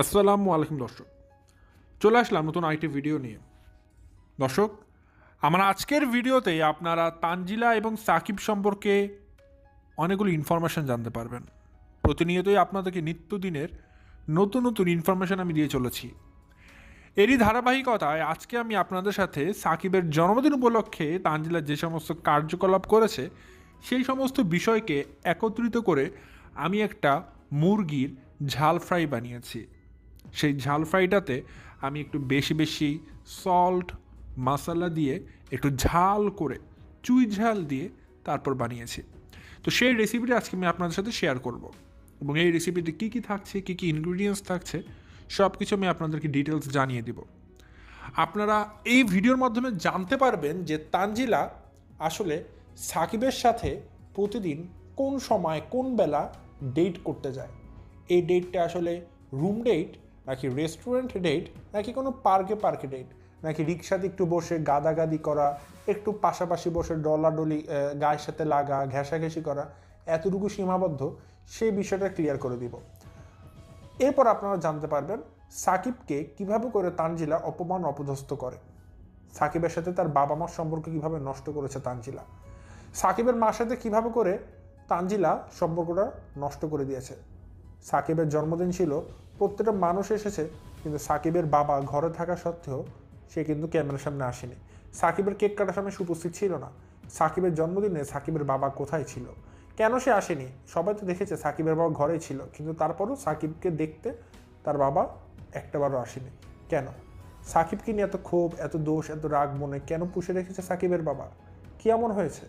আসসালামু আলাইকুম, দর্শক। চলে আসলাম নতুন আইটি ভিডিও নিয়ে। দর্শক, আমার আজকের ভিডিওতে আপনারা তানজিলা এবং সাকিব সম্পর্কে অনেকগুলো ইনফরমেশন জানতে পারবেন। প্রতিনিয়তই আপনাদেরকে নিত্যদিনের নতুন নতুন ইনফরমেশন আমি দিয়ে চলেছি। এরই ধারাবাহিকতায় আজকে আমি আপনাদের সাথে সাকিবের জন্মদিন উপলক্ষে তানজিলা যে সমস্ত কার্যকলাপ করেছে, সেই সমস্ত বিষয়কে একত্রিত করে আমি একটা মুরগির ঝাল ফ্রাই বানিয়েছি। সেই ঝাল ফ্রাইটাতে আমি একটু বেশি বেশি সল্ট মশলা দিয়ে একটু ঝাল করে চুই ঝাল দিয়ে তারপর বানিয়েছি। তো সেই রেসিপিটা আজকে আমি আপনাদের সাথে শেয়ার করব এবং এই রেসিপিতে কী কী থাকছে, কী কী ইনগ্রিডিয়েন্টস থাকছে সব কিছু আমি আপনাদেরকে ডিটেলস জানিয়ে দিব। আপনারা এই ভিডিওর মাধ্যমে জানতে পারবেন যে তানজিলা আসলে সাকিবের সাথে প্রতিদিন কোন সময়, কোন বেলা ডেট করতে যায়। এই ডেটটা আসলে রুম ডেট নাকি রেস্টুরেন্ট ডেট নাকি কোনো পার্কে পার্কে ডেট নাকি রিক্সাতে একটু বসে গাদাগাদি করা, একটু পাশাপাশি বসে ডলাডলি গায়ের সাথে লাগা, ঘেঁষাঘেঁষি করা, এতটুকু সীমাবদ্ধ, সেই বিষয়টা ক্লিয়ার করে দিব। এরপর আপনারা জানতে পারবেন সাকিবকে কীভাবে করে তানজিলা অপমান অপদস্থ করে। সাকিবের সাথে তার বাবা মার সম্পর্ক কীভাবে নষ্ট করেছে তানজিলা। সাকিবের মার সাথে কীভাবে করে তানজিলা সম্পর্কটা নষ্ট করে দিয়েছে। সাকিবের জন্মদিন ছিল, প্রত্যেকটা মানুষ এসেছে, কিন্তু সাকিবের বাবা ঘরে থাকা সত্ত্বেও সে কিন্তু ক্যামেরার সামনে আসেনি। সাকিবের কেক কাটার সামনে উপস্থিত ছিল না। সাকিবের জন্মদিনে সাকিবের বাবা কোথায় ছিল? কেন সে আসেনি? সবাই তো দেখেছে সাকিবের বাবা ঘরেই ছিল, কিন্তু তারপরও সাকিবকে দেখতে তার বাবা একটাবারও আসেনি। কেন? সাকিবকে নিয়ে এত ক্ষোভ, এত দোষ, এত রাগ মনে কেন পুষে রেখেছে সাকিবের বাবা? কি এমন হয়েছে?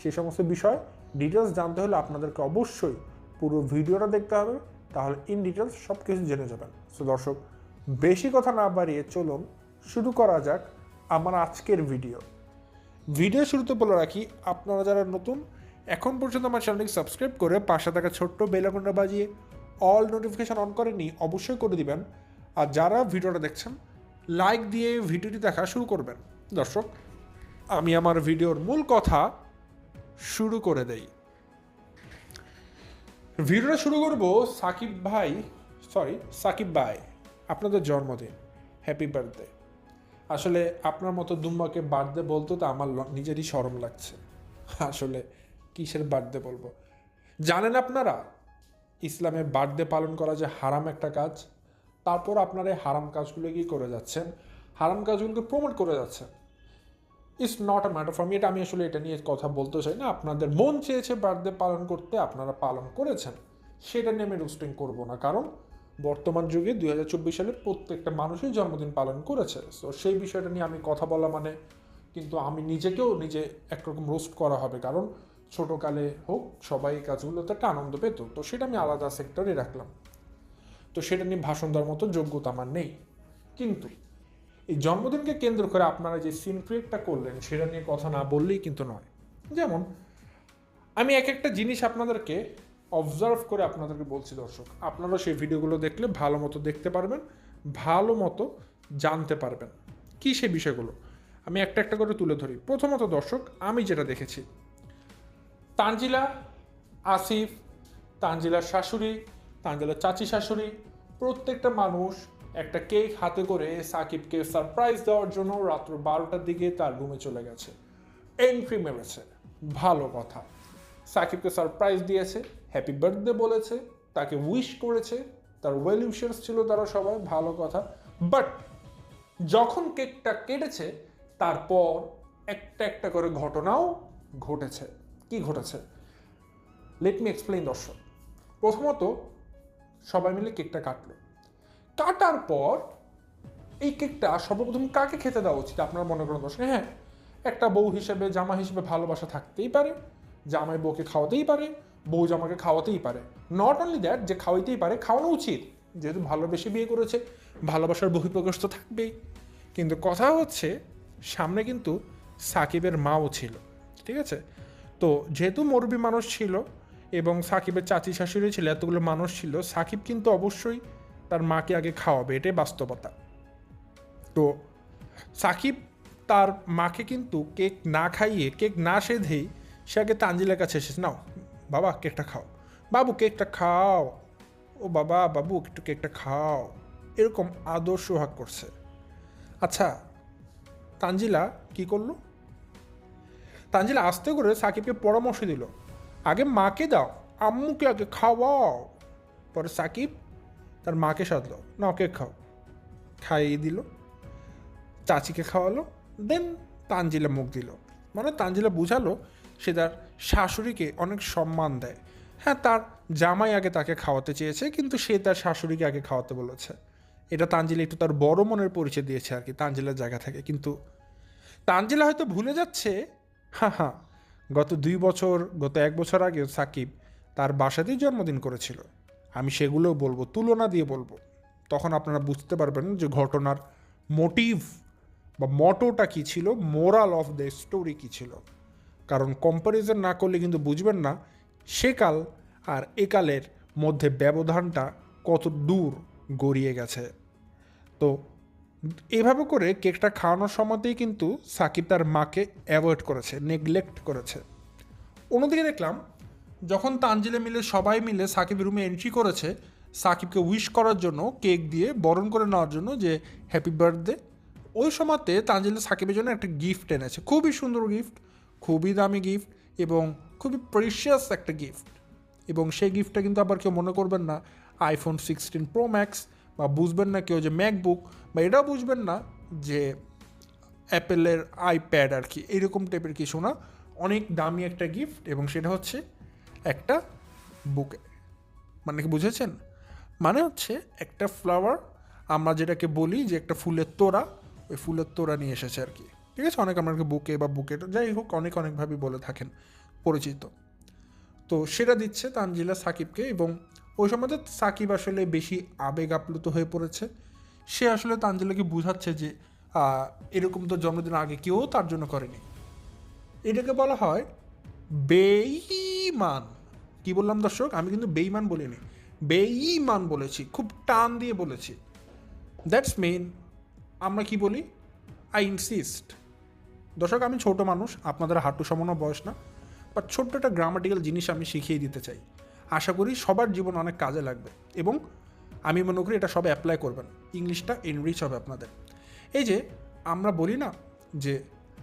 সে সমস্ত বিষয় ডিটেলস জানতে হলে আপনাদেরকে অবশ্যই পুরো ভিডিওটা দেখতে হবে। তাহলে ইন ডিটেলস সব কিছু জেনে যাবেন। সো দর্শক, বেশি কথা না বাড়িয়ে চলুন, শুরু করা যাক আমার আজকের ভিডিও ভিডিও শুরুতে বলে রাখি, আপনারা যারা নতুন, এখন পর্যন্ত আমার চ্যানেলটি সাবস্ক্রাইব করে পাশে থাকা ছোট্ট বেল আইকনটা বাজিয়ে অল নোটিফিকেশন অন করেননি, অবশ্যই করে দিবেন। আর যারা ভিডিওটা দেখছেন লাইক দিয়ে ভিডিওটি দেখা শুরু করবেন। দর্শক, আমি আমার ভিডিওর মূল কথা শুরু করে দেই। ভিডিওটা শুরু করব সাকিব ভাই সরি সাকিব ভাই, আপনাদের জন্মদিন হ্যাপি বার্থডে আসলে আপনার মতো দুম্বাকে বার্থডে বলতে তো আমার নিজেরই শরম লাগছে। আসলে কিসের বার্থডে বলব? জানেন আপনারা, ইসলামে বার্থডে পালন করা যে হারাম একটা কাজ, তারপর আপনারা এই হারাম কাজগুলো কি করে যাচ্ছেন? হারাম কাজগুলোকে প্রমোট করে যাচ্ছেন। It's not a matter for me এটা আমি আসলে এটা নিয়ে কথা বলতে চাই না। আপনাদের মন চেয়েছে বার্থডে পালন করতে, আপনারা পালন করেছেন। সেটা নিয়ে আমি রোস্টিং করব না। কারণ বর্তমান যুগে দুই হাজার চব্বিশ সালে প্রত্যেকটা মানুষই জন্মদিন পালন করেছে। সো সেই বিষয়টা নিয়ে আমি কথা বলা মানে কিন্তু আমি নিজেকেও নিজে একরকম রোস্ট করা হবে। কারণ ছোটোকালে হোক, সবাই এই কাজগুলোতে একটা আনন্দ পেত। তো সেটা আমি আলাদা সেক্টরে রাখলাম। তো সেটা নিয়ে ভাষণ দেওয়ার মতো যোগ্যতা আমার নেই। কিন্তু এই জন্মদিনকে কেন্দ্র করে আপনারা যে সিন ক্রিয়েটটা করলেন, সেটা নিয়ে কথা না বললেই কিন্তু নয়। যেমন, আমি এক একটা জিনিস আপনাদেরকে অবজার্ভ করে আপনাদেরকে বলছি দর্শক। আপনারা সেই ভিডিওগুলো দেখলে ভালো মতো দেখতে পারবেন, ভালো মতো জানতে পারবেন। কি সে বিষয়গুলো? আমি একটা একটা করে তুলে ধরি। প্রথমত দর্শক, আমি যেটা দেখেছি, তানজিলা, আসিফ, তানজিলার শাশুড়ি, তানজিলার চাচি শাশুড়ি, প্রত্যেকটা মানুষ একটা কেক হাতে করে সাকিবকে সারপ্রাইজ দেওয়ার জন্য রাত্র বারোটার দিকে তার রুমে চলে গেছে। এন্ট্রি মেরেছে। ভালো কথা। সাকিবকে সারপ্রাইজ দিয়েছে হ্যাপি বার্থডে বলেছে, তাকে উইশ করেছে, তার ওয়েল উইশার্স ছিল তারা সবাই, ভালো কথা। বাট যখন কেকটা কেটেছে, তারপর একটা একটা করে ঘটনাও ঘটেছে। কি ঘটেছে? লেট মি এক্সপ্লেইন দর্শক। প্রথমত, সবাই মিলে কেকটা কাটলো। কাটার পর এই কেকটা সর্বপ্রথম কাকে খেতে দেওয়া উচিত আপনার মনে করেন দর্শক? হ্যাঁ একটা বউ হিসেবে জামা হিসেবে ভালোবাসা থাকতেই পারে, জামাই বউকে খাওয়াতেই পারে, বউ জামাকে খাওয়াতেই পারে। নট অনলি দ্যাট যে খাওয়াইতেই পারে, খাওয়ানো উচিত। যেহেতু ভালোবেসে বিয়ে করেছে, ভালোবাসার বহিঃপ্রকাশ তো থাকবেই। কিন্তু কথা হচ্ছে, সামনে কিন্তু সাকিবের মাও ছিল, ঠিক আছে? তো যেহেতু মরবি মানুষ ছিল এবং সাকিবের চাচি শাশুড়ি ছিল, এতগুলো মানুষ ছিল, সাকিব কিন্তু অবশ্যই তার মাকে আগে খাওয়াবে, এটাই বাস্তবতা। তো সাকিব তার মাকে কিন্তু কেক না খাইয়ে, কেক না সেধেই সে আগে তানজিলের কাছে এসেছে, নাও, বাবা, কেকটা খাও। বাবু, কেকটা খাও। ও বাবা, বাবু, একটু কেকটা খাও। এরকম আদর সোহাগ করছে। আচ্ছা তানজিলা কি করল? তানজিলা আস্তে করে সাকিবকে পরামর্শ দিল, আগে মাকে দাও, আম্মুকে আগে খাওয়াও। পরে সাকিব তার মাকে সাধলো না ওকে খাও। খাইয়ে দিল, চাচিকে খাওয়ালো দেন তানজিলা মুখ দিল। মানে তানজিলা বুঝালো সে তার শাশুড়িকে অনেক সম্মান দেয়। হ্যাঁ তার জামাই আগে তাকে খাওয়াতে চেয়েছে, কিন্তু সে তার শাশুড়িকে আগে খাওয়াতে বলেছে। এটা তানজিলা একটু তার বড় মনের পরিচয় দিয়েছে আর কি, তানজিলার জায়গা থেকে। কিন্তু তানজিলা হয়তো ভুলে যাচ্ছে হ্যাঁ হ্যাঁ গত দুই বছর, গত এক বছর আগে সাকিব তার বাসাতেই জন্মদিন করেছিল। আমি সেগুলোও বলব, তুলনা দিয়ে বলব। তখন আপনারা বুঝতে পারবেন যে ঘটনার মোটিভ বা মটোটা কী ছিল মোরাল অফ দ্য স্টোরি কী ছিল। কারণ কম্প্যারিজন না করলে কিন্তু বুঝবেন না সেকাল আর একালের মধ্যে ব্যবধানটা কত দূর গড়িয়ে গেছে। তো এভাবে করে কেকটা খাওয়ানোর সময়তেই কিন্তু সাকিব তার মাকে অ্যাভয়েড করেছে নেগলেক্ট করেছে। অন্যদিকে দেখলাম যখন তানজিলে মিলে সবাই মিলে সাকিব রুমে এন্ট্রি করেছে, সাকিবকে উইশ করার জন্য কেক দিয়ে, বরণ করে নেওয়ার জন্য যে হ্যাপি বার্থডে ওই সময়তে তানজিলে সাকিবের জন্য একটা গিফট এনেছে। খুবই সুন্দর গিফট খুবই দামি গিফট এবং খুবই প্রিশিয়াস একটা গিফট এবং সেই গিফটটা কিন্তু আবার কেউ মনে করবেন না আইফোন সিক্সটিন প্রো ম্যাক্স বা বুঝবেন না কেউ যে ম্যাকবুক বা এটাও বুঝবেন না যে অ্যাপেলের আইপ্যাড আর কি, এরকম টাইপের কিছু না। অনেক দামি একটা গিফট এবং সেটা হচ্ছে একটা বুকে মানে কি বুঝেছেন? মানে হচ্ছে একটা ফ্লাওয়ার আমরা যেটাকে বলি যে একটা ফুলের তোড়া, ওই ফুলের তোড়া নিয়ে এসেছে আর কি। ঠিক আছে? অনেক আমরা বুকে বা বুকে যাই হোক, অনেক অনেকভাবেই বলে থাকেন পরিচিত। তো সেটা দিচ্ছে তানজিলা সাকিবকে এবং ওই সময়তে সাকিব আসলে বেশি আবেগ আপ্লুত হয়ে পড়েছে। সে আসলে তানজিলাকে বুঝাচ্ছে যে এরকম তো জন্মদিন আগে কেউ তার জন্য করেনি। এটাকে বলা হয় বেঈমান। কি বললাম দর্শক? আমি কিন্তু বেঈমান বলিনি। বেঈমান বলেছি, খুব টান দিয়ে বলেছি। দ্যাটস মেন আমরা কি বলি? আই ইনসিস্ট দর্শক, আমি ছোট মানুষ, আপনাদের হাঁটু সমানো বয়স না বাট ছোট্ট একটা গ্রামাটিক্যাল জিনিস আমি শিখিয়ে দিতে চাই। আশা করি সবার জীবন অনেক কাজে লাগবে, এবং আমি মনে করি এটা সব অ্যাপ্লাই করবেন। ইংলিশটা এনরিচ হবে আপনাদের। এই যে, আমরা বলি না যে,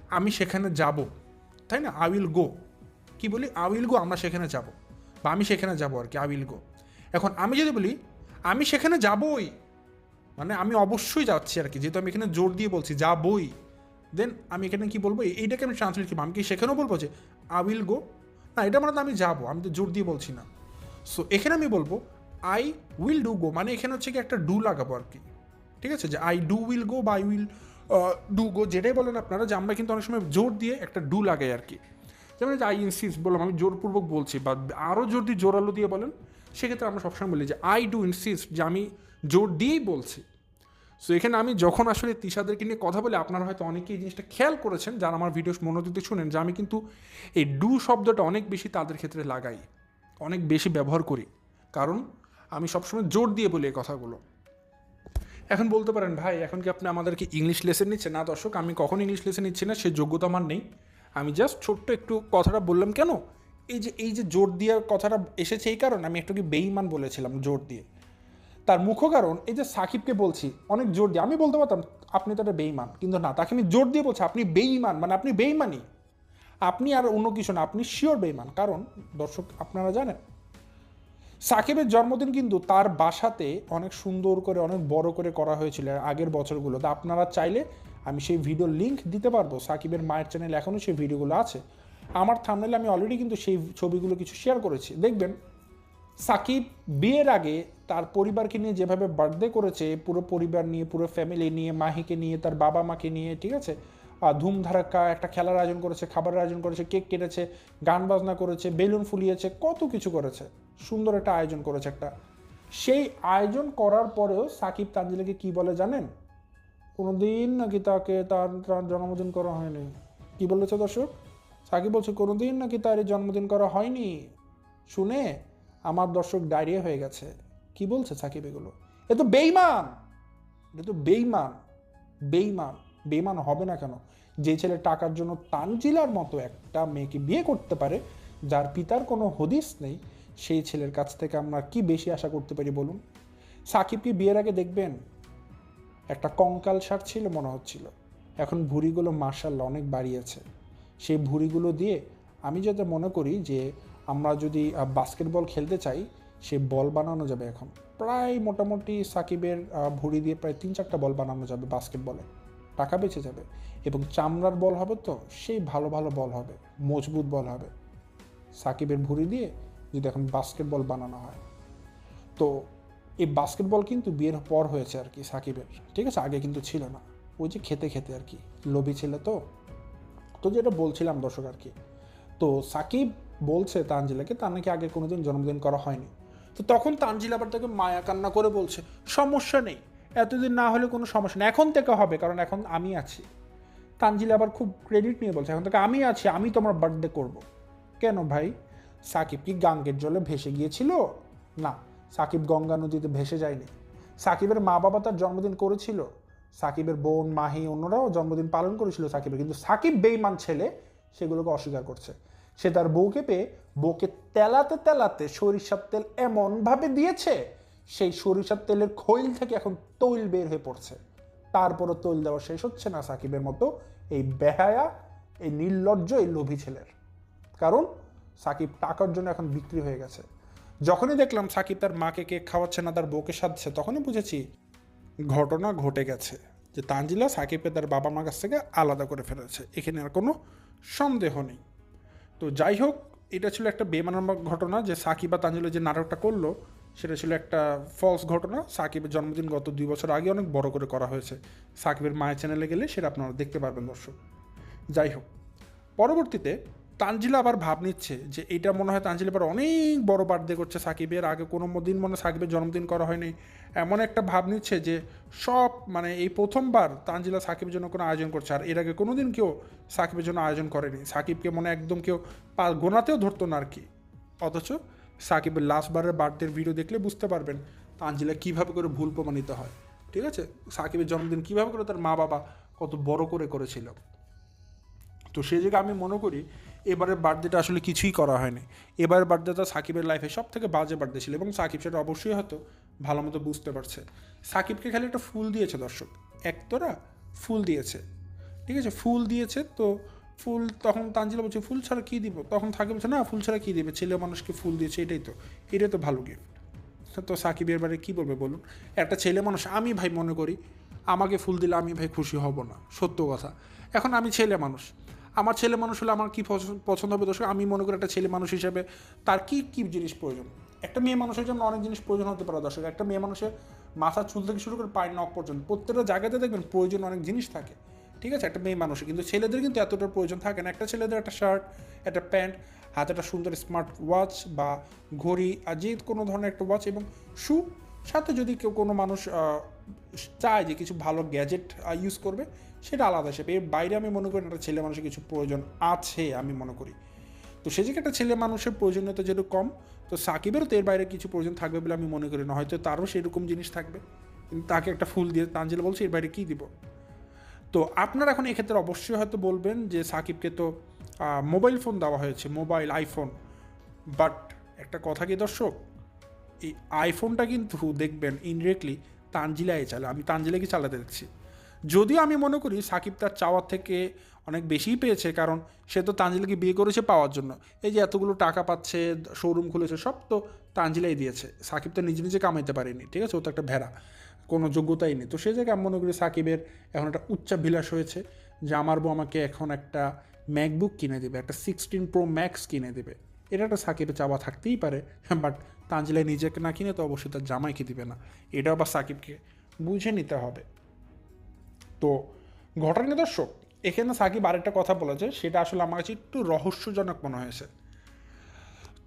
আমি সেখানে যাব, তাই না? আই উইল গো কি বলি? আই উইল গো আমরা সেখানে যাব। বা, আমি সেখানে যাব আর কি আই উইল গো এখন আমি যদি বলি, আমি সেখানে যাবই। মানে আমি অবশ্যই যাচ্ছি আর কি, যেহেতু আমি এখানে জোর দিয়ে বলছি, যাবই। দেন আমি এখানে কি বলব? এইটাকে আমি ট্রান্সলেট করব। আমি কি সেখানেও বলব যে আই উইল গো না, এটা মানে আমি যাব, আমি তো জোর দিয়ে বলছি না। সো এখানে আমি বলব আই উইল ডু গো মানে এখানে হচ্ছে কি একটা ডু লাগাবো আর কি। ঠিক আছে? যে আই ডু উইল গো বা আই উইল ডু গো যেটাই বলেন আপনারা, যে, আমরা কিন্তু অনেক সময় জোর দিয়ে একটা ডু লাগাই আর কি। যেমন আই ইনসিস বললাম, আমি জোরপূর্বক বলছি, বা আরও জোর দিয়ে জোরালো দিয়ে বলেন, সেক্ষেত্রে আমরা সবসময় বলি যে আই ডু ইনসিস্ট যে আমি জোর দিয়েই বলছি। সো এখানে আমি যখন আসলে তিশাদেরকে নিয়ে কথা বলি, আপনারা হয়তো অনেকেই এই জিনিসটা খেয়াল করেছেন, যারা আমার ভিডিও মনোযোগ দিয়ে শুনেন, যে আমি কিন্তু এই ডু শব্দটা অনেক বেশি তাদের ক্ষেত্রে লাগাই, অনেক বেশি ব্যবহার করি। কারণ আমি সবসময় জোর দিয়ে বলি এই কথাগুলো। এখন বলতে পারেন, ভাই, এখন কি আপনি আমাদেরকে ইংলিশ লেসেন নিচ্ছেন? না, দর্শক, আমি কখন ইংলিশ লেসেন নিচ্ছি না, সে যোগ্যতা আমার নেই। আমি জাস্ট ছোট্ট একটু কথাটা বললাম, কেন? এই যে এই যে জোর দেওয়ার কথাটা এসেছে এই কারণে, আমি একটু কি বেইমান বলেছিলাম জোর দিয়ে। তার মুখ্য কারণ এই যে সাকিবকে বলছি, অনেক জোর দিয়ে, আমি বলতে পারতাম, আপনি তো একটা বেইমান। কিন্তু না, তাকে আমি জোর দিয়ে বলছি, আপনি বেইমান মানে আপনি বেইমানি। আপনি আর অন্য কিছু না, আপনি শিওর বেইমান। কারণ, দর্শক, আপনারা জানেন, সাকিবের জন্মদিন কিন্তু তার বাসাতে অনেক সুন্দর করে, অনেক বড় করে করা হয়েছিল আগের বছরগুলোতে। আপনারা চাইলে আমি সেই ভিডিও লিঙ্ক দিতে পারব। সাকিবের মায়ের চ্যানেল এখনও সেই ভিডিওগুলো আছে। আমার থামনেলে আমি অলরেডি কিন্তু সেই ছবিগুলো কিছু শেয়ার করেছি। দেখবেন, সাকিব বিয়ের আগে তার পরিবারকে নিয়ে যেভাবে বার্থডে করেছে, পুরো পরিবার নিয়ে, পুরো ফ্যামিলি নিয়ে, মাহিকে নিয়ে, তার বাবা মাকে নিয়ে, ঠিক আছে? ধুমধারাক্কা একটা খেলার আয়োজন করেছে, খাবারের আয়োজন করেছে, কেক কেটেছে, গান বাজনা করেছে, বেলুন ফুলিয়েছে, কত কিছু করেছে। সুন্দর একটা আয়োজন করেছে একটা। সেই আয়োজন করার পরেও সাকিব তানজিলাকে কি বলে জানেন? কোনোদিন নাকি তাকে তার তার জন্মদিন করা হয়নি। কি বলেছে দর্শক? সাকিব বলছে, কোনোদিন নাকি তার জন্মদিন করা হয়নি। শুনে আমার দর্শক ডায়রিয়া হয়ে গেছে। কি বলছে সাকিব এগুলো? এ তো বেইমান এটা তো বেইমান বেইমান বেইমান হবে না কেন? যে ছেলে টাকার জন্য তানজিলার মতো একটা মেয়েকে বিয়ে করতে পারে, যার পিতার কোনো হদিস নেই, সেই ছেলের কাছ থেকে আমরা কি বেশি আশা করতে পারি বলুন? সাকিব কি বিয়ের আগে দেখবেন? একটা কঙ্কাল সার ছিল, মনে হচ্ছিল। এখন ভুঁড়িগুলো মার্শাল অনেক বাড়িয়েছে। সেই ভুঁড়িগুলো দিয়ে আমি যাতে মনে করি যে আমরা যদি বাস্কেটবল খেলতে চাই, সে বল বানানো যাবে এখন। প্রায় মোটামুটি সাকিবের ভুঁড়ি দিয়ে প্রায় তিন চারটা বল বানানো যাবে বাস্কেটবলে। টাকা বেঁচে যাবে। এবং চামড়ার বল হবে তো, সেই ভালো ভালো বল হবে। মজবুত বল হবে। সাকিবের ভুঁড়ি দিয়ে যদি এখন বাস্কেটবল বানানো হয়। তো এই বাস্কেটবল কিন্তু বিয়ের পর হয়েছে আর কি সাকিবের। ঠিক আছে? আগে কিন্তু ছিল না। ওই যে খেতে খেতে আর কি। লোভী ছেলে তো। তো যেটা বলছিলাম দর্শক আর কি। তো সাকিব বলছে তানজিলাকে, তার নাকি আগে কোনোদিন জন্মদিন করা হয়নি। তো তখন তানজিলা আবার তাকে মায়া কান্না করে বলছে, সমস্যা নেই। এতদিন না হলে কোনো সমস্যা নেই। এখন থেকে হবে, কারণ এখন আমি আছি। তানজিলা আবার খুব ক্রেডিট নিয়ে বলছে, এখন থেকে আমি আছি, আমি তোমার বার্থডে করব। কেন ভাই? সাকিব কি গাঙ্গের জলে ভেসে গিয়েছিল? না। সাকিব গঙ্গা নদীতে ভেসে যায়নি। সাকিবের মা বাবা তার জন্মদিন করেছিল। সাকিবের বোন, মাহি, অন্যরাও জন্মদিন পালন করেছিল সাকিবের। কিন্তু সাকিব বেইমান ছেলে, সেগুলোকে অস্বীকার করছে। সে তার বউকে পেয়ে বউকে তেলাতে তেলাতে সরিষার তেল এমনভাবে দিয়েছে, সেই সরিষার তেলের খৈল থেকে এখন তৈল বের হয়ে পড়ছে। তারপরও তৈল দেওয়া শেষ হচ্ছে না সাকিবের মতো এই বেহায়া, এই নির্লজ্জ, এই লোভী ছেলের। কারণ সাকিব টাকার জন্য এখন বিক্রি হয়ে গেছে। যখনই দেখলাম সাকিব তার মাকে কেক খাওয়াচ্ছে না, তার বউকে সাধছে, তখনই বুঝেছি ঘটনা ঘটে গেছে, যে তানজিলা সাকিবকে তার বাবা মার কাছ থেকে আলাদা করে ফেলেছে, এখানে আর কোনো সন্দেহ নেই। তো যাই হোক, এটা ছিল একটা বেমানাত্মক ঘটনা, যে সাকিব বা তানজিলা যে নাটকটা করল, সেটা ছিল একটা ফলস ঘটনা। সাকিবের জন্মদিন গত দুই বছর আগে অনেক বড় করে করা হয়েছে। সাকিবের মায়ের চ্যানেলে গেলে সেটা আপনারা দেখতে পারবেন দর্শক। যাই হোক, পরবর্তীতে তানজিলা আবার ভাব নিচ্ছে যে এটা মনে হয় তানজিলা আবার অনেক বড় বার্থডে করছে সাকিবের। আগে কোনো দিন মনে সাকিবের জন্মদিন করা হয়নি। এমন একটা ভাব নিচ্ছে যে সব মানে এই প্রথমবার তানজিলা সাকিবের জন্য কোনো আয়োজন করছে আর এর আগে কোনো দিন কেউ সাকিবের জন্য আয়োজন করেনি। সাকিবকে মনে একদম কেউ পা গোনাতেও ধরতো না আর কি। অথচ সাকিবের লাস্টবারের বার্থডের ভিডিও দেখলে বুঝতে পারবেন তানজিলা কীভাবে করে ভুল প্রমাণিত হয়। ঠিক আছে? সাকিবের জন্মদিন কীভাবে করে তার মা বাবা কত বড় করে করেছিল। তো সেই জায়গায় আমি মনে করি এবারের বার্থডেটা আসলে কিছুই করা হয়নি। এবারের বার্থডেটা সাকিবের লাইফে সব থেকে বাজে বার্থডে ছিল এবং সাকিব সেটা অবশ্যই হয়তো ভালো মতো বুঝতে পারছে। সাকিবকে খালি একটা ফুল দিয়েছে দর্শক। একতরা ফুল দিয়েছে। ঠিক আছে? ফুল দিয়েছে তো ফুল তখন তানজিলা বলছে, ফুল ছাড়া কী দিব? তখন থাকে বলছে, না, ফুল ছাড়া কী দিবে? ছেলে মানুষকে ফুল দিয়েছে, এটাই তো। এটাই তো ভালো গিফট তো সাকিবের বারে কী বলবে বলুন? একটা ছেলে মানুষ, আমি ভাই মনে করি, আমাকে ফুল দিলে আমি ভাই খুশি হব না। সত্য কথা। এখন আমি ছেলে মানুষ। আমার ছেলে মানুষ হলে আমার কী পছন্দ- হবে? দর্শক, আমি মনে করি একটা ছেলে মানুষ হিসেবে তার কী কী জিনিস প্রয়োজন? একটা মেয়ে মানুষের জন্য অনেক জিনিস প্রয়োজন হতে পারে, দর্শক। একটা মেয়ে মানুষের মাথার চুল থেকে শুরু করে পায়ের নখ পর্যন্ত, প্রত্যেকটা জায়গাতে দেখবেন প্রয়োজন অনেক জিনিস থাকে। ঠিক আছে? একটা মেয়ে মানুষের, কিন্তু ছেলেদের কিন্তু এতটা প্রয়োজন থাকে না। একটা ছেলেদের একটা শার্ট, একটা প্যান্ট, হাতে একটা সুন্দর স্মার্ট ওয়াচ বা ঘড়ি, আর যে কোনো ধরনের একটা ওয়াচ এবং শু, সাথে যদি কেউ কোনো মানুষ চায় যে কিছু ভালো গ্যাজেট ইউজ করবে সেটা আলাদা হিসেবে। এর বাইরে আমি মনে করি একটা ছেলে মানুষের কিছু প্রয়োজন আছে, আমি মনে করি। তো সে জায়গায় একটা ছেলে মানুষের প্রয়োজনীয়তা যেহেতু কম, তো সাকিবেরও তো এর বাইরে কিছু প্রয়োজন থাকবে বলে আমি মনে করি না। হয়তো তারও সেরকম জিনিস থাকবে। তাকে একটা ফুল দিয়ে তানজিলা বলছে, এর বাইরে কী দিব? তো আপনারা এখন এক্ষেত্রে অবশ্যই হয়তো বলবেন যে সাকিবকে তো মোবাইল ফোন দেওয়া হয়েছে, মোবাইল, আইফোন। বাট একটা কথা কি দর্শক? এই আইফোনটা কিন্তু দেখবেন ইনডিরেক্টলি তানজিলাই চালে আমি তানজিলাকে চালাতে দেখছি। যদিও আমি মনে করি সাকিব তার চাওয়ার থেকে অনেক বেশিই পেয়েছে, কারণ সে তো তানজিলাকে বিয়ে করেছে পাওয়ার জন্য। এই যে এতগুলো টাকা পাচ্ছে শোরুম খুলেছে, সব তো তানজিলাই দিয়েছে। সাকিব তো নিজে নিজে কামাইতে পারেনি, ঠিক আছে? ও তো একটা ভেড়া, কোনো যোগ্যতাই নেই। তো সে জায়গায় আমি মনে করি সাকিবের এখন একটা উচ্চাভিলাষ হয়েছে যে আমার বউ আমাকে এখন একটা ম্যাকবুক কিনে দেবে, একটা সিক্সটিন প্রো ম্যাক্স কিনে দেবে। এটা একটা সাকিবের চাওয়া থাকতেই পারে বাট তানজিলাই নিজেকে না কিনে তো অবশ্যই তার জামাইকে দিবে না। এটাও আবার সাকিবকে বুঝে নিতে হবে। তো ঘটনা দর্শক এখানে সাকিব আরেকটা কথা বলেছে, সেটা আসলে আমার কাছে একটু রহস্যজনক মনে হয়েছে।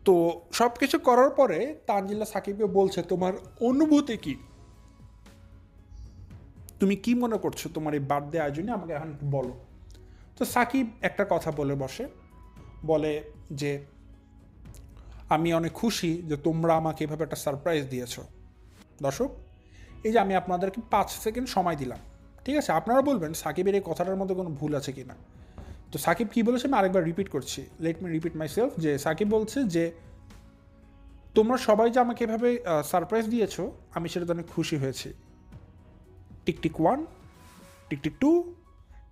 তো সব কিছু করার পরে তানজিলা সাকিবকে বলছে, তোমার অনুভূতি কি? তুমি কি মনে করছ তোমার এই বার্থডে আয়োজনে? আমাকে এখন বলো। তো সাকিব একটা কথা বলে বসে। বলে যে, আমি অনেক খুশি যে তোমরা আমাকে এভাবে একটা সারপ্রাইজ দিয়েছ। দর্শক, এই যে আমি আপনাদেরকে পাঁচ সেকেন্ড সময় দিলাম। ঠিক আছে, আপনারা বলবেন সাকিবের এই কথাটার মধ্যে কোনো ভুল আছে কি না তো সাকিব কী বলেছে? আমি আরেকবার রিপিট করছি। Let me repeat my myself Sakib বলছে যে, তোমরা সবাই যে আমাকে এভাবে সারপ্রাইজ দিয়েছ, আমি সেটাতে অনেক খুশি হয়েছি। টিকটিক ওয়ান টিকটিক টু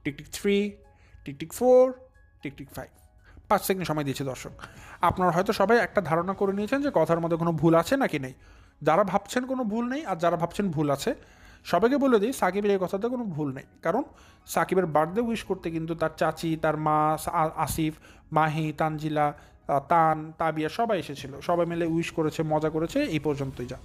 টিকটিক থ্রি টিকটিক ফোর টিকটিক ফাইভ পাঁচ সেকেন্ড সময় দিয়েছে দর্শক। আপনারা হয়তো সবাই একটা ধারণা করে নিয়েছেন যে কথার মধ্যে কোনো ভুল আছে নাকি নেই? যারা ভাবছেন কোনো ভুল নেই আর যারা ভাবছেন ভুল আছে সবাইকে বলে দিই, সাকিবের এই কথাতে কোনো ভুল নেই। কারণ সাকিবের বার্থডে উইশ করতে কিন্তু তার চাচি, তার মা আসিফ, মাহি, তানজিলা তান, তাবিয়া সবাই এসেছিল। সবাই মিলে উইশ করেছে, মজা করেছে, এই পর্যন্তই যা।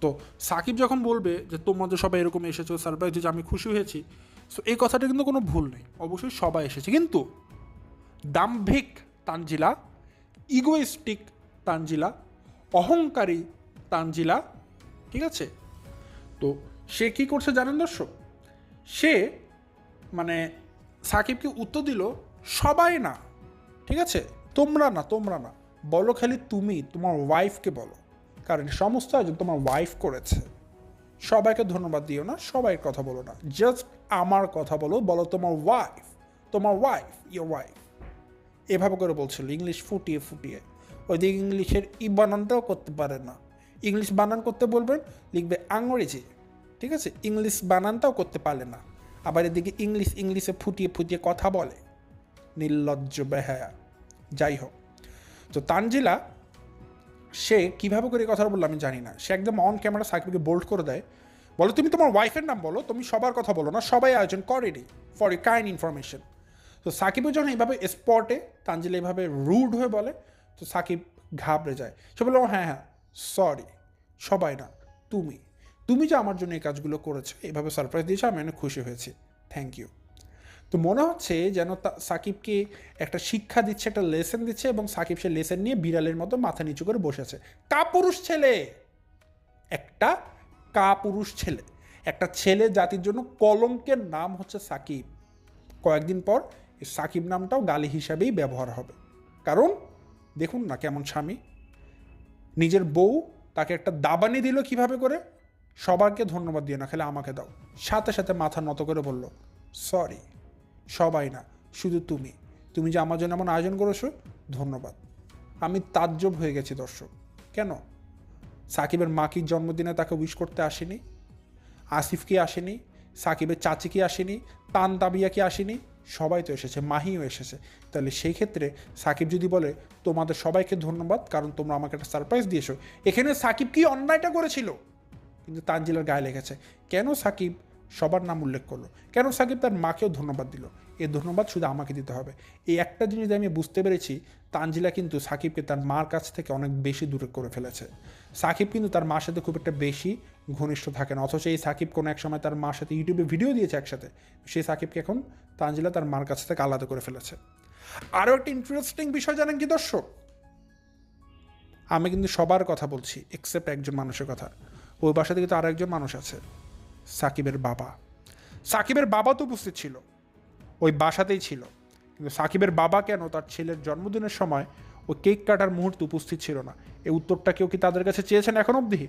তো সাকিব যখন বলবে যে তোমাদের সবাই এরকম এসেছ সারপ্রাইজ যে আমি খুশি হয়েছি সো এই কথাটা কিন্তু কোনো ভুল নেই। অবশ্যই সবাই এসেছে। কিন্তু দাম্ভিক তানজিলা ইগোইস্টিক তানজিলা, অহংকারী তানজিলা, ঠিক আছে? তো সে কি করছে জানেন দর্শক? সে মানে সাকিবকে উত্তর দিল, সবাই না, ঠিক আছে? তোমরা না তোমরা না। বলো খালি তুমি তোমার ওয়াইফকে বলো। কারণ সমস্ত আয়োজন তোমার ওয়াইফ করেছে। সবাইকে ধন্যবাদ দিও না সবাই কথা বলো না। জাস্ট আমার কথা বলো বলো তোমার ওয়াইফ তোমার ওয়াইফ ইয়োর ওয়াইফ এভাবে করে বলছিল, ইংলিশ ফুটিয়ে ফুটিয়ে। ওইদিকে ইংলিশের ই বানানটাও করতে পারে না। ইংলিশ বানান করতে বলবেন, লিখবে আংরেজি ঠিক আছে? ইংলিশ বানানটাও করতে পারে না। আবার এদিকে ইংলিশ ইংলিশে ফুটিয়ে ফুটিয়ে কথা বলে। নির্লজ্জ বেহায়া। যাই হোক। তো তানজিলা, সে কীভাবে করে কথাটা বলল আমি জানি না। সে একদম অন ক্যামেরা সাকিবকে বোল্ড করে দেয়। বলো, তুমি তোমার ওয়াইফের নাম বলো। তুমি সবার কথা বলো না। সবাই আয়োজন করেনি ফর এ কাইন্ড ইনফরমেশন তো সাকিবও যখন এইভাবে স্পটে তানজিলা এইভাবে রুড হয়ে বলে, তো সাকিব ঘাবড়ে যায়। সে বলল হ্যাঁ হ্যাঁ সরি সবাই না, তুমি। তুমি যে আমার জন্য এই কাজগুলো করেছ, এভাবে সারপ্রাইজ দিয়েছ, আমি অনেক খুশি হয়েছি। থ্যাংক ইউ তো মনে হচ্ছে যেন সাকিবকে একটা শিক্ষা দিচ্ছে, একটা লেসন দিচ্ছে এবং সাকিব সে লেসন নিয়ে বিড়ালের মতো মাথা নিচু করে বসে আছে। কাপুরুষ ছেলে! একটা কাপুরুষ ছেলে। একটা ছেলে জাতির জন্য কলঙ্কের নাম হচ্ছে সাকিব। কয়েকদিন পর সাকিব নামটাও গালি হিসাবেই ব্যবহার হবে। কারণ, দেখুন না কেমন স্বামী। নিজের বউ তাকে একটা দাবানি দিল কীভাবে করে? সবাইকে ধন্যবাদ দিয়ে না, খেলে আমাকে দাও। সাথে সাথে মাথা নত করে বলল সরি সবাই না, শুধু তুমি। তুমি যে আমার জন্য এমন আয়োজন করেছ, ধন্যবাদ। আমি তাজ্জব হয়ে গেছি, দর্শক। কেন? সাকিবের মা কি জন্মদিনে তাকে উইশ করতে আসেনি? আসিফ কি আসেনি? সাকিবের চাচি কি আসেনি? তান তাবিয়া কি আসেনি? সবাই তো এসেছে, মাহিও এসেছে। তাহলে সেই ক্ষেত্রে সাকিব যদি বলে, তোমাদের সবাইকে ধন্যবাদ, কারণ তোমরা আমাকে একটা সারপ্রাইজ দিয়েছ। এখানে সাকিব কি অন্যায়টা করেছিল? কিন্তু তানজিলার গায়ে লেগেছে। কেন সাকিব সবার নাম উল্লেখ করল? কেন সাকিব তার মাকেও ধন্যবাদ দিল? এই ধন্যবাদ শুধু আমাকে দিতে হবে। এই একটা জিনিস আমি বুঝতে পেরেছি, তানজিলা কিন্তু সাকিবকে তার মার কাছ থেকে অনেক বেশি দূরে করে ফেলেছে। সাকিব কিন্তু তার মার সাথে খুব একটা বেশি ঘনিষ্ঠ থাকে না। অথচ এই সাকিব কোনো এক সময় তার মার সাথে ইউটিউবে ভিডিও দিয়েছে একসাথে। সেই সাকিবকে এখন তানজিলা তার মার কাছ থেকে আলাদা করে ফেলেছে। আরও একটা ইন্টারেস্টিং বিষয় জানেন কি দর্শক? আমি কিন্তু সবার কথা বলছি এক্সেপ্ট একজন মানুষের কথা। ওই বাসা থেকে তো আরও একজন মানুষ আছে, সাকিবের বাবা। সাকিবের বাবা তো উপস্থিত ছিল, ওই বাসাতেই ছিল। কিন্তু সাকিবের বাবা কেন তার ছেলের জন্মদিনের সময় ওই কেক কাটার মুহূর্তে উপস্থিত ছিল না? এই উত্তরটা কেউ কি তাদের কাছে চেয়েছেন এখন অবধি?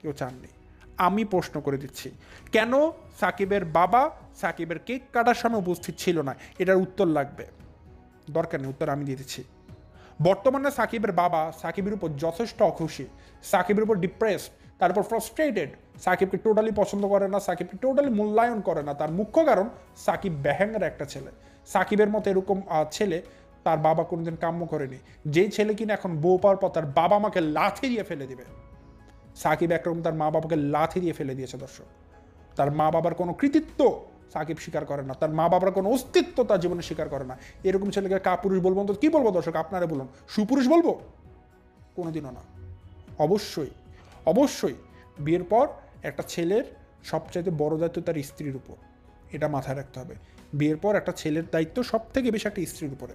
কেউ চাননি। আমি প্রশ্ন করে দিচ্ছি, কেন সাকিবের বাবা সাকিবের কেক কাটার সময় উপস্থিত ছিল না? এটার উত্তর লাগবে। দরকার নেই, উত্তর আমি দিয়ে দিচ্ছি। বর্তমানে সাকিবের বাবা সাকিবের উপর যথেষ্ট অখুশি, সাকিবের উপর ডিপ্রেসড তার উপর ফ্রাস্ট্রেটেড সাকিবকে টোটালি পছন্দ করে না, সাকিবকে টোটালি মূল্যায়ন করে না। তার মুখ্য কারণ সাকিব ব্যাহাঙ্গার একটা ছেলে। সাকিবের মতো এরকম ছেলে তার বাবা কোনোদিন কাম্য করেনি। যেই ছেলে কিনা এখন বউ পাওয়ার পর তার বাবা মাকে লাথি দিয়ে ফেলে দিবে। সাকিব একরকম তার মা বাবাকে লাথি দিয়ে ফেলে দিয়েছে, দর্শক। তার মা বাবার কোনো কৃতিত্ব সাকিব স্বীকার করে না। তার মা বাবার কোনো অস্তিত্ব তার জীবনে স্বীকার করে না। এরকম ছেলেকে কাপুরুষ বলব তো কি বলব, দর্শক? আপনারা বলুন, সুপুরুষ বলব? কোনোদিনও না। অবশ্যই। অবশ্যই বিয়ের পর একটা ছেলের সবচাইতে বড় দায়িত্ব তার স্ত্রীর উপর। এটা মাথায় রাখতে হবে। বিয়ের পর একটা ছেলের দায়িত্ব সব থেকে বেশি একটা স্ত্রীর উপরে।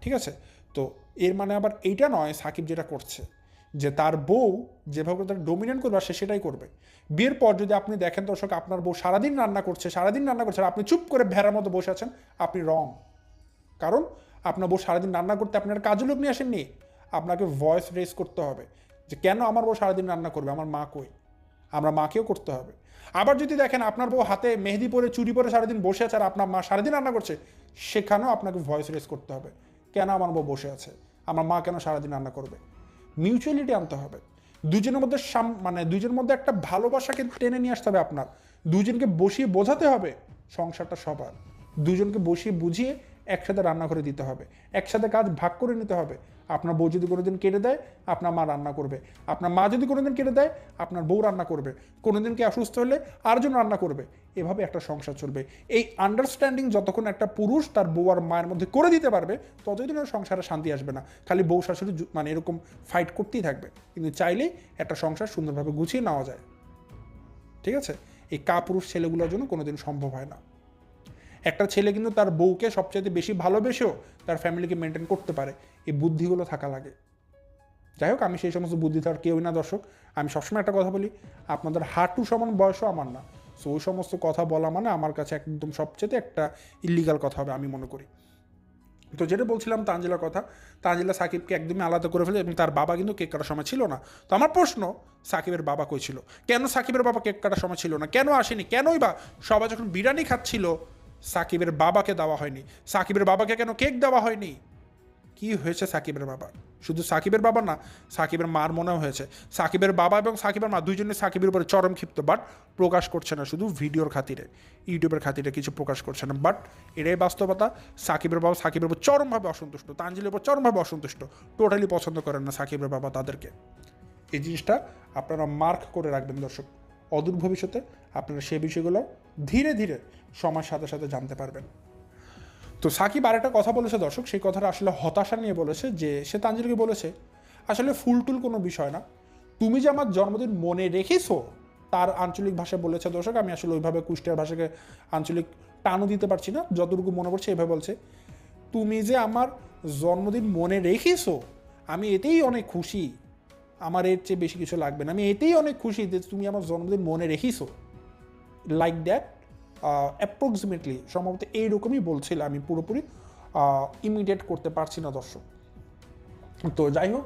ঠিক আছে? তো এর মানে আবার এইটা নয় সাকিব যেটা করছে, যে তার বউ যেভাবে তার ডোমিনেন্ট করবে সে সেটাই করবে। বিয়ের পর যদি আপনি দেখেন দর্শক, আপনার বউ সারাদিন রান্না করছে, সারাদিন রান্না করছে আপনি চুপ করে ভেড়ার মতো বসে আছেন, আপনি রং কারণ আপনার বউ সারাদিন রান্না করতে আপনার কাজে লোক নিয়ে আসেননি। আপনাকে ভয়েস রেস করতে হবে। যে কেন আমার বউ সারাদিন রান্না করবে? আমার মা কই? আমরা মাকেও করতে হবে। আবার যদি দেখেন আপনার বউ হাতে মেহেদি পরে চুরি পরে সারাদিন বসে আছে আর আপনার মা সারাদিন রান্না করছে, সেখানেও আপনাকে ভয়েস রেস করতে হবে। কেন আমার বউ বসে আছে? আমার মা কেন সারাদিন রান্না করবে? মিউচুয়ালিটি আনতে হবে। দুজনের মধ্যে সাম মানে দুজনের মধ্যে একটা ভালোবাসাকে টেনে নিয়ে আসতে হবে আপনার। দুজনকে বসিয়ে বোঝাতে হবে সংসারটা সবার। দুজনকে বসিয়ে বুঝিয়ে একসাথে রান্না করে দিতে হবে। একসাথে কাজ ভাগ করে নিতে হবে। আপনার বউ যদি কোনোদিন কেটে দেয়, আপনার মা রান্না করবে। আপনার মা যদি কোনোদিন কেটে দেয়, আপনার বউ রান্না করবে। কোনোদিন কি অসুস্থ হলে আরেকজন রান্না করবে। এভাবে একটা সংসার চলবে। এই আন্ডারস্ট্যান্ডিং যতক্ষণ একটা পুরুষ তার বউ আর মায়ের মধ্যে করে দিতে পারবে, ততদিন সংসারে শান্তি আসবে না। খালি বউ শাশুড়ি মানে এরকম ফাইট করতেই থাকবে। কিন্তু চাইলেই একটা সংসার সুন্দরভাবে গুছিয়ে নেওয়া যায়। ঠিক আছে? এই কাপুরুষ ছেলেগুলোর জন্য কোনোদিন সম্ভব হয় না। একটা ছেলে কিন্তু তার বউকে সবচেয়ে বেশি ভালোবেসেও তার ফ্যামিলিকে মেনটেন করতে পারে। এই বুদ্ধিগুলো থাকা লাগে। যাই হোক, আমি সেই সমস্ত বুদ্ধি তার কেউই না, দর্শক। আমি সবসময় একটা কথা বলি, আপনাদের হাঁটু সমান বয়সও আমার না। সো ওই সমস্ত কথা বলা মানে আমার কাছে একদম সবচেয়ে একটা ইলিগাল কথা হবে আমি মনে করি। তো যেটা বলছিলাম তানজিলার কথা, তানজিলা সাকিবকে একদমই আলাদা করে ফেলে এবং তার বাবা কিন্তু কেক কাটার সময় ছিল না। তো আমার প্রশ্ন, সাকিবের বাবা কই ছিল? কেন সাকিবের বাবা কেক কাটার সময় ছিল না? কেন আসেনি? কেনই বা সবাই যখন বিরিয়ানি খাচ্ছিল সাকিবের বাবাকে দেওয়া হয়নি। সাকিবের বাবাকে কেন কেক দেওয়া হয়নি? কি হয়েছে সাকিবের বাবা শুধু সাকিবের বাবা না, সাকিবের মার মনেও হয়েছে। সাকিবের বাবা এবং সাকিবের মা দুইজনে সাকিবের উপরে চরম ক্ষিপ্ত বাট প্রকাশ করছে না, শুধু ভিডিওর খাতিরে। ইউটিউবের খাতিরে কিছু প্রকাশ করছে না বাট এটাই বাস্তবতা। সাকিবের বাবা সাকিবের উপর চরমভাবে অসন্তুষ্ট, তানজিলের উপর চরমভাবে অসন্তুষ্ট। টোটালি পছন্দ করেন না সাকিবের বাবা তাদেরকে। এই জিনিসটা আপনারা মার্ক করে রাখবেন দর্শক। অদূর ভবিষ্যতে আপনারা সেই বিষয়গুলো ধীরে ধীরে সময়ের সাথে সাথে জানতে পারবেন। তো সাকিব আরেকটা কথা বলেছে দর্শক, সেই কথাটা আসলে হতাশা নিয়ে বলেছে যে, সে তানজিলকে বলেছে, আসলে ফুল টুল কোনো বিষয় না। তুমি যে আমার জন্মদিন মনে রেখেছো, তার আঞ্চলিক ভাষা বলেছে দর্শক, আমি আসলে ওইভাবে কুষ্টিয়ার ভাষাকে আঞ্চলিক টানও দিতে পারছি না, যতটুকু মনে পড়ছে এভাবে বলছে। তুমি যে আমার জন্মদিন মনে রেখেছো, আমি এতেই অনেক খুশি। আমার এর চেয়ে বেশি কিছু লাগবে না। আমি এতেই অনেক খুশি যে তুমি আমার জন্মদিন মনে রেখেছো। লাইক দ্যাট অ্যাপ্রক্সিমেটলি সম্ভবত এইরকমই বলছিল আমি পুরোপুরি ইমিডিয়েট করতে পারছি না দর্শক। তো যাই হোক,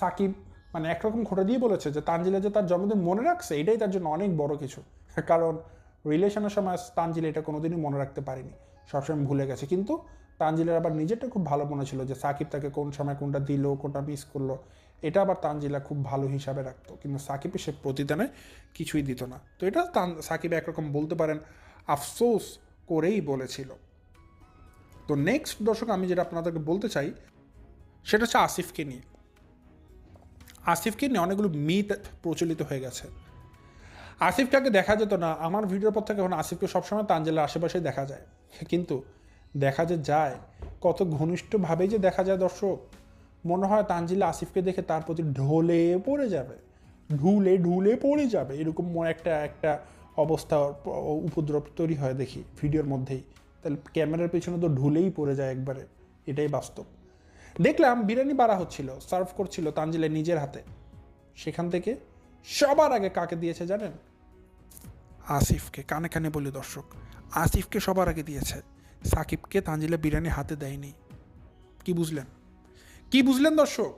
সাকিব মানে একরকম ঘটে দিয়ে বলেছে যে তানজিলা যে তার জন্মদিন মনে রাখছে, এটাই তার জন্য অনেক বড় কিছু। কারণ রিলেশনের সময় তানজিলা এটা কোনোদিনই মনে রাখতে পারেনি। সবসময় ভুলে গেছে। কিন্তু তানজিলার আবার নিজেরটা খুব ভালো মনে ছিল যে সাকিব তাকে কোন সময় কোনটা দিল, কোনটা মিস করল। এটা আবার তানজিলা খুব ভালো হিসাবে রাখতো, কিন্তু সাকিবে সে প্রতিদানে কিছুই দিত না। তো এটা তান, সাকিব একরকম বলতে পারেন, আফসোস করেই বলেছিল। তো নেক্সট দর্শক, আমি যেটা আপনাদেরকে বলতে চাই, সেটা হচ্ছে আসিফকে নিয়ে। আসিফকে নিয়ে অনেকগুলো মিথ প্রচলিত হয়ে গেছে। আসিফটাকে দেখা যেত না, আমার ভিডিওর পর থেকে এখন আসিফকে সবসময় তাঞ্জেলের আশেপাশে দেখা যায়। কিন্তু দেখা যে যায়, কত ঘনিষ্ঠভাবেই যে দেখা যায় দর্শক মনে হয় তানজিলা আসিফকে দেখে তার প্রতি ঢলে পড়ে যাবে, ঢুলে ঢুলে পড়ে যাবে, এরকম একটা একটা অবস্থা উপদ্রব তৈরি হয় দেখি ভিডিওর মধ্যেই। তাহলে ক্যামেরার পেছনে তো ঢুলেই পড়ে যায় একবারে, এটাই বাস্তব। দেখলাম বিরিয়ানি বাড়া হচ্ছিল, সার্ভ করছিল তানজিলা নিজের হাতে। সেখান থেকে সবার আগে কাকে দিয়েছে জানেন? আসিফকে, কানে কানে বলি দর্শক, আসিফকে সবার আগে দিয়েছে। সাকিবকে তানজিলা বিরিয়ানি হাতে দেয়নি। কি বুঝলেন? কি বুঝলেন দর্শক?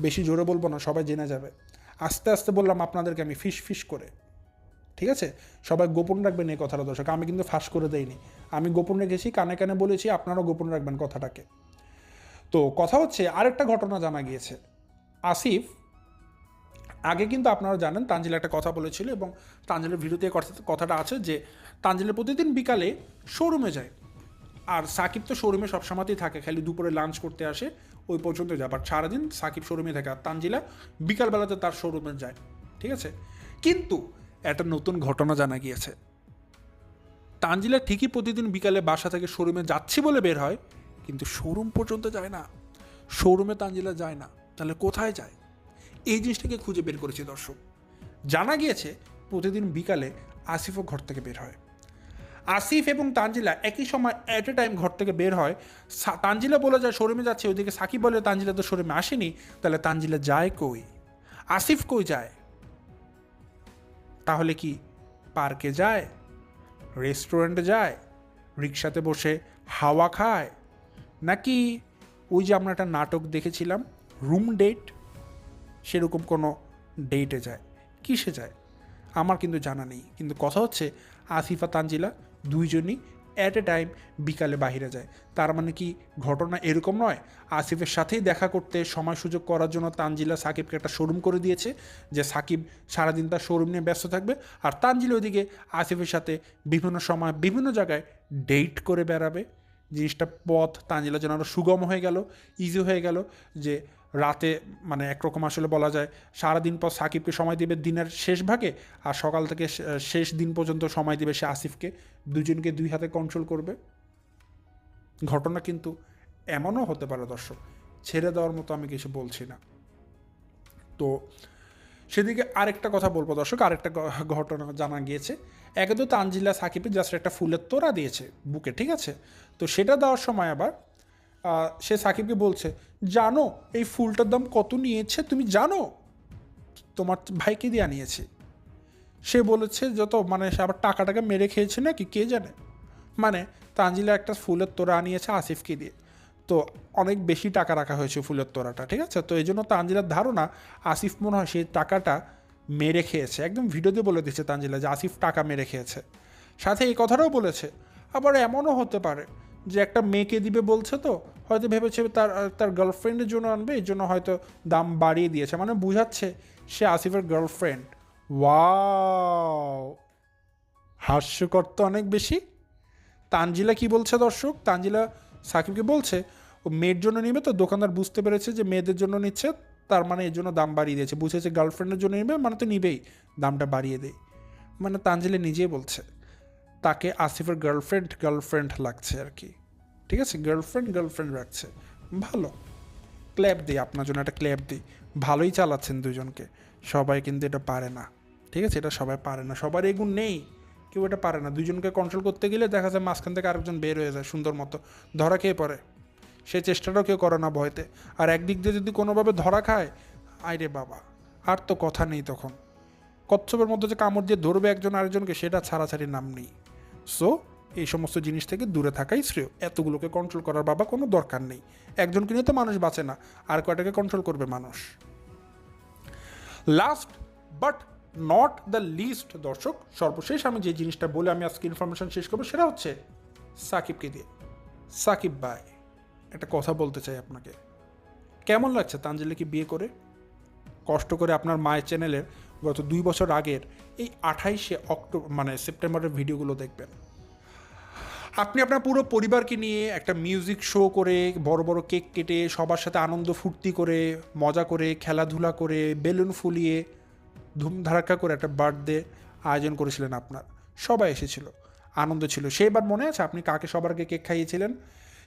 বেশি জোরে বলব না, সবাই জেনে যাবে। আস্তে আস্তে বললাম আপনাদেরকে আমি ফিস ফিস করে। ঠিক আছে? সবাই গোপন রাখবেন এই কথাটা দর্শক, আমি কিন্তু ফাঁস করে দেইনি। আমি গোপন রেখেছি, কানে কানে বলেছি, আপনারাও গোপন রাখবেন কথাটাকে। তো কথা হচ্ছে, আরেকটা ঘটনা জানা গিয়েছে। আসিফ, আগে কিন্তু আপনারা জানেন তানজিল একটা কথা বলেছিল এবং তানজিলের ভিডিওতে কথা- কথাটা আছে যে, তানজিলের প্রতিদিন বিকালে শোরুমে যায়। আর সাকিব তো শোরুমে সবসময়তেই থাকে, খালি দুপুরে লাঞ্চ করতে আসে, ওই পর্যন্ত যায়। বাট সারাদিন সাকিব শোরুমে থাকে আর তানজিলা বিকালবেলাতে তার শোরুমে যায়, ঠিক আছে? কিন্তু একটা নতুন ঘটনা জানা গিয়েছে। তানজিলা ঠিকই প্রতিদিন বিকালে বাসা থেকে শোরুমে যাচ্ছি বলে বের হয়, কিন্তু শোরুম পর্যন্ত যায় না। শোরুমে তানজিলা যায় না, তাহলে কোথায় যায়? এই জিনিসটাকে খুঁজে বের করেছি দর্শক। জানা গিয়েছে প্রতিদিন বিকালে আসিফও ঘর থেকে বের হয়। আসিফ এবং তানজিলা একই সময় অ্যাট এ টাইম ঘর থেকে বের হয়। তানজিলা বলে যায়, শোরুমে যাচ্ছে। ওইদিকে সাকিব বলে, তানজিলা তো শোরুমে আসেনি। তাহলে তানজিলা যায় কই? আসিফ কই যায়? তাহলে কি পার্কে যায়? রেস্টুরেন্টে যায়? রিক্সাতে বসে হাওয়া খায়? নাকি ওই যে আমরা একটা নাটক দেখেছিলাম, রুম ডেট, সেরকম কোনো ডেটে যায়? কিসে যায়? আমার কিন্তু জানা নেই। কিন্তু কথা হচ্ছে, আসিফা তানজিলা দুইজনই অ্যাট এ টাইম বিকালে বাহিরে যায়। তার মানে কি ঘটনা এরকম নয়? আসিফের সাথেই দেখা করতে সময় সুযোগ করার জন্য তানজিলা সাকিবকে একটা শোরুম করে দিয়েছে, যে সাকিব সারাদিন তার শোরুম নিয়ে ব্যস্ত থাকবে। আর তানজিলা ওইদিকে আসিফের সাথে বিভিন্ন সময় বিভিন্ন জায়গায় ডেট করে বেড়াবে। জিনিসটা পথ তানজিলার জন্য আরও সুগম হয়ে গেল ইজি হয়ে গেল যে রাতে মানে একরকম আসলে বলা যায়, সারাদিন পর সাকিবকে সময় দিবে দিনের শেষ ভাগে, আর সকাল থেকে শেষ দিন পর্যন্ত সময় দিবে সে আসিফকে। দুজনকে দুই হাতে কন্ট্রোল করবে। ঘটনা কিন্তু এমনও হতে পারে দর্শক, ছেড়ে দেওয়ার মতো আমি কিছু বলছি না। তো সেদিকে আরেকটা কথা বলব দর্শক, আরেকটা ঘটনা জানা গিয়েছে। একে তো তানজিলা সাকিবের জাস্ট একটা ফুলের তোড়া দিয়েছে বুকে, ঠিক আছে? তো সেটা দেওয়ার সময় আবার সে সাকিবকে বলছে, জানো, এই ফুলটার দাম কত নিয়েছে? তুমি জানো? তোমার ভাইকে দিয়ে আনিয়েছে? সে বলেছে, যত মানে সে আবার টাকা টাকা মেরে খেয়েছে নাকি? কে জানে? মানে তানজিলা একটা ফুলের তোড়া আনিয়েছে আসিফকে দিয়ে। তো অনেক বেশি টাকা রাখা হয়েছে ফুলের তোড়াটা, ঠিক আছে? তো এই জন্য তানজিলার ধারণা, আসিফ মনে হয় সেই টাকাটা মেরে খেয়েছে। একদম ভিডিওতে বলে দিচ্ছে তানজিলা যে আসিফ টাকা মেরে খেয়েছে। সাথে এই কথাটাও বলেছে। আবার এমনও হতে পারে যে একটা মেয়েকে দিবে বলছে তো, হয়তো ভেবেছে তার তার গার্লফ্রেন্ডের জন্য আনবে, এই জন্য হয়তো দাম বাড়িয়ে দিয়েছে। মানে বুঝাচ্ছে সে আসিফের গার্লফ্রেন্ড ওয়াও হাস্যকর তো অনেক বেশি। তানজিলা কি বলছে দর্শক? তানজিলা সাকিবকে বলছে, ও মেয়ের জন্য নিবে তো, দোকানদার বুঝতে পেরেছে যে মেয়েদের জন্য নিচ্ছে, তার মানে এর জন্য দাম বাড়িয়ে দিয়েছে। বুঝেছে গার্লফ্রেন্ডের জন্য নিবে মানে তো নিবেই, দামটা বাড়িয়ে দেয়। মানে তানজিলা নিজেই বলছে। তাকে আসিফের গার্লফ্রেন্ড গার্লফ্রেন্ড লাগছে আর কি। ঠিক আছে? গার্লফ্রেন্ড গার্লফ্রেন্ড রাখছে ভালো। ক্ল্যাপ দিই, আপনার জন্য একটা ক্ল্যাপ দিই। ভালোই চালাচ্ছেন দুজনকে। সবাই কিন্তু এটা পারে না। ঠিক আছে? এটা সবাই পারে না। সবার এগুণ নেই। কেউ এটা পারে না। দুজনকে কন্ট্রোল করতে গেলে দেখা যায় মাঝখান থেকে আরেকজন বের হয়ে যায় সুন্দর মতো। ধরা খেয়ে পড়ে। সে চেষ্টাটাও কেউ করে না ভয়তে। আর একদিক দিয়ে যদি কোনোভাবে ধরা খায়, আইরে বাবা। আর তো কথা নেই তখন। কচ্ছপের মধ্যে যে কামড় দিয়ে ধরবে একজন আরেকজনকে, সেটা ছাড়াছাড়ি নাম নেই। সো এই সমস্ত জিনিস থেকে দূরে থাকাই শ্রেয়। এতগুলোকে কন্ট্রোল করার বাবা কোনো দরকার নেই। একজনকে নিয়ে তো মানুষ বাঁচে না, আর কয়টাকে কন্ট্রোল করবে মানুষ? Last but not the least দর্শক, সর্বশেষ আমি যে জিনিসটা বলে আমি আজকে ইনফরমেশন শেষ করব, সেটা হচ্ছে সাকিবকে দিয়ে। সাকিব ভাই, একটা কথা বলতে চাই আপনাকে। কেমন লাগছে তানজিলিকে বিয়ে করে? কষ্ট করে আপনার মায়ের চ্যানেলের গত দুই বছর আগের এই আঠাইশে অক্টোবর মানে সেপ্টেম্বরের ভিডিওগুলো দেখবেন। আপনি আপনার পুরো পরিবারকে নিয়ে একটা মিউজিক শো করে, বড় বড় কেক কেটে, সবার সাথে আনন্দ ফুর্তি করে, মজা করে, খেলাধুলা করে, বেলুন ফুলিয়ে ধুমধারাক্কা করে একটা বার্থডে আয়োজন করেছিলেন আপনার। সবাই এসেছিল, আনন্দ ছিল। সেবার মনে আছে আপনি কাকে সবারকে কেক খাইয়েছিলেন?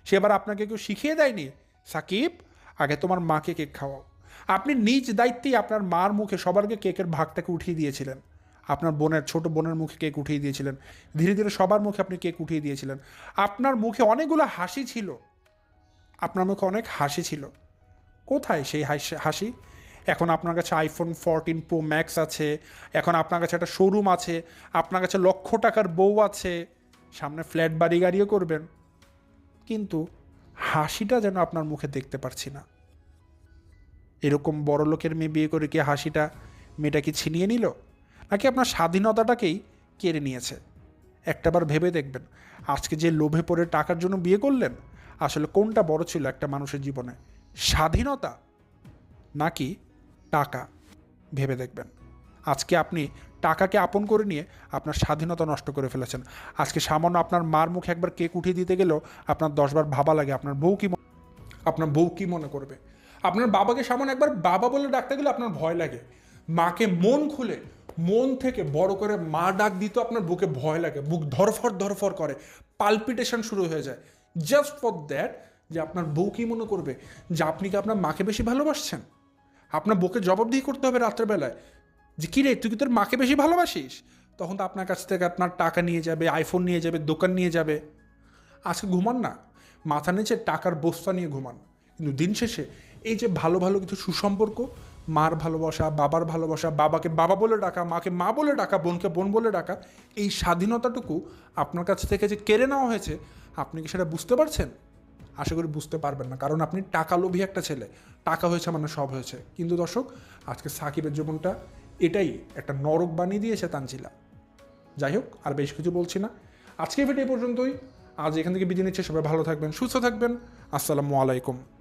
সেবার আপনাকে কেউ শিখিয়ে দেয়নি? সাকিব, আগে তোমার মাকে কেক খাওয়াও। আপনি নিজ দায়িত্বেই আপনার মার মুখে সবারকে কেকের ভাগটাকে উঠিয়ে দিয়েছিলেন। আপনার বোনের, ছোট বোনের মুখে কেক উঠিয়ে দিয়েছিলেন। ধীরে ধীরে সবার মুখে আপনি কেক উঠিয়ে দিয়েছিলেন। আপনার মুখে অনেকগুলো হাসি ছিল। আপনার মুখে অনেক হাসি ছিল। কোথায় সেই হাসি এখন আপনার কাছে আইফোন ফোরটিন প্রো ম্যাক্স আছে। এখন আপনার কাছে একটা শোরুম আছে। আপনার কাছে লক্ষ টাকার বউ আছে। সামনে ফ্ল্যাট বাড়ি গাড়িও করবেন। কিন্তু হাসিটা যেন আপনার মুখে দেখতে পারছি না। এরকম বড় লোকের মেয়ে বিয়ে করে কি হাসিটা মেয়েটা কি ছিনিয়ে নিল? নাকি আপনার স্বাধীনতাটাকেই কেড়ে নিয়েছে? একটাবার ভেবে দেখবেন, আজকে যে লোভে পড়ে টাকার জন্য বিয়ে করলেন, আসলে কোনটা বড় ছিল একটা মানুষের জীবনে? স্বাধীনতা নাকি টাকা? ভেবে দেখবেন। আজকে আপনি টাকাকে আপন করে নিয়ে আপনার স্বাধীনতা নষ্ট করে ফেলেছেন। আজকে সামান্য আপনার মার মুখে একবার কেক উঠিয়ে দিতে গেলেও আপনার দশবার ভাবা লাগে, আপনার বউ কি আপনার বউ কি মনে করবে? আপনার বাবাকে সামান্য একবার বাবা বলে ডাকতে গেলে আপনার ভয় লাগে। মাকে মন খুলে মন থেকে বড় করে মা ডাক দিত আপনার বুকে ভয় লাগে। বুক ধরফর ধরফর করে। পালপিটেশন শুরু হয়ে যায়। জাস্ট ফর দ্যাট যে আপনার বউ কি মনে করবে? যে আপনি কি আপনার মাকে বেশি ভালোবাসছেন? আপনার বউকে জবাবদিহি করতে হবে রাত্রেবেলায়। যে কী রে তুই কি তোর মাকে বেশি ভালোবাসিস? তখন তো আপনার কাছ থেকে আপনার টাকা নিয়ে যাবে আইফোন নিয়ে যাবে, দোকান নিয়ে যাবে। আজকে ঘুমান না। মাথা নিচে টাকার বস্তা নিয়ে ঘুমান। কিন্তু দিন শেষে এই যে ভালো ভালো কিছু সুসম্পর্ক মার ভালোবাসা, বাবার ভালোবাসা, বাবাকে বাবা বলে ডাকা, মাকে মা বলে ডাকা, বোনকে বোন বলে ডাকা, এই স্বাধীনতাটুকু আপনার কাছ থেকে যে কেড়ে নেওয়া হয়েছে, আপনি কি সেটা বুঝতে পারছেন? আশা করি বুঝতে পারবেন না, কারণ আপনি টাকা লোভী একটা ছেলে, টাকা হয়েছে মানে সব হয়েছে। কিন্তু দর্শক, আজকে সাকিবের জীবনটা এটাই, একটা নরক বানিয়ে দিয়েছে তানজিলা। যাই হোক, আর বেশ কিছু বলছি না। আজকে ভিডিও পর্যন্তই। আজ এখান থেকে বিদায় নিচ্ছে, সবাই ভালো থাকবেন, সুস্থ থাকবেন। আসসালামু আলাইকুম।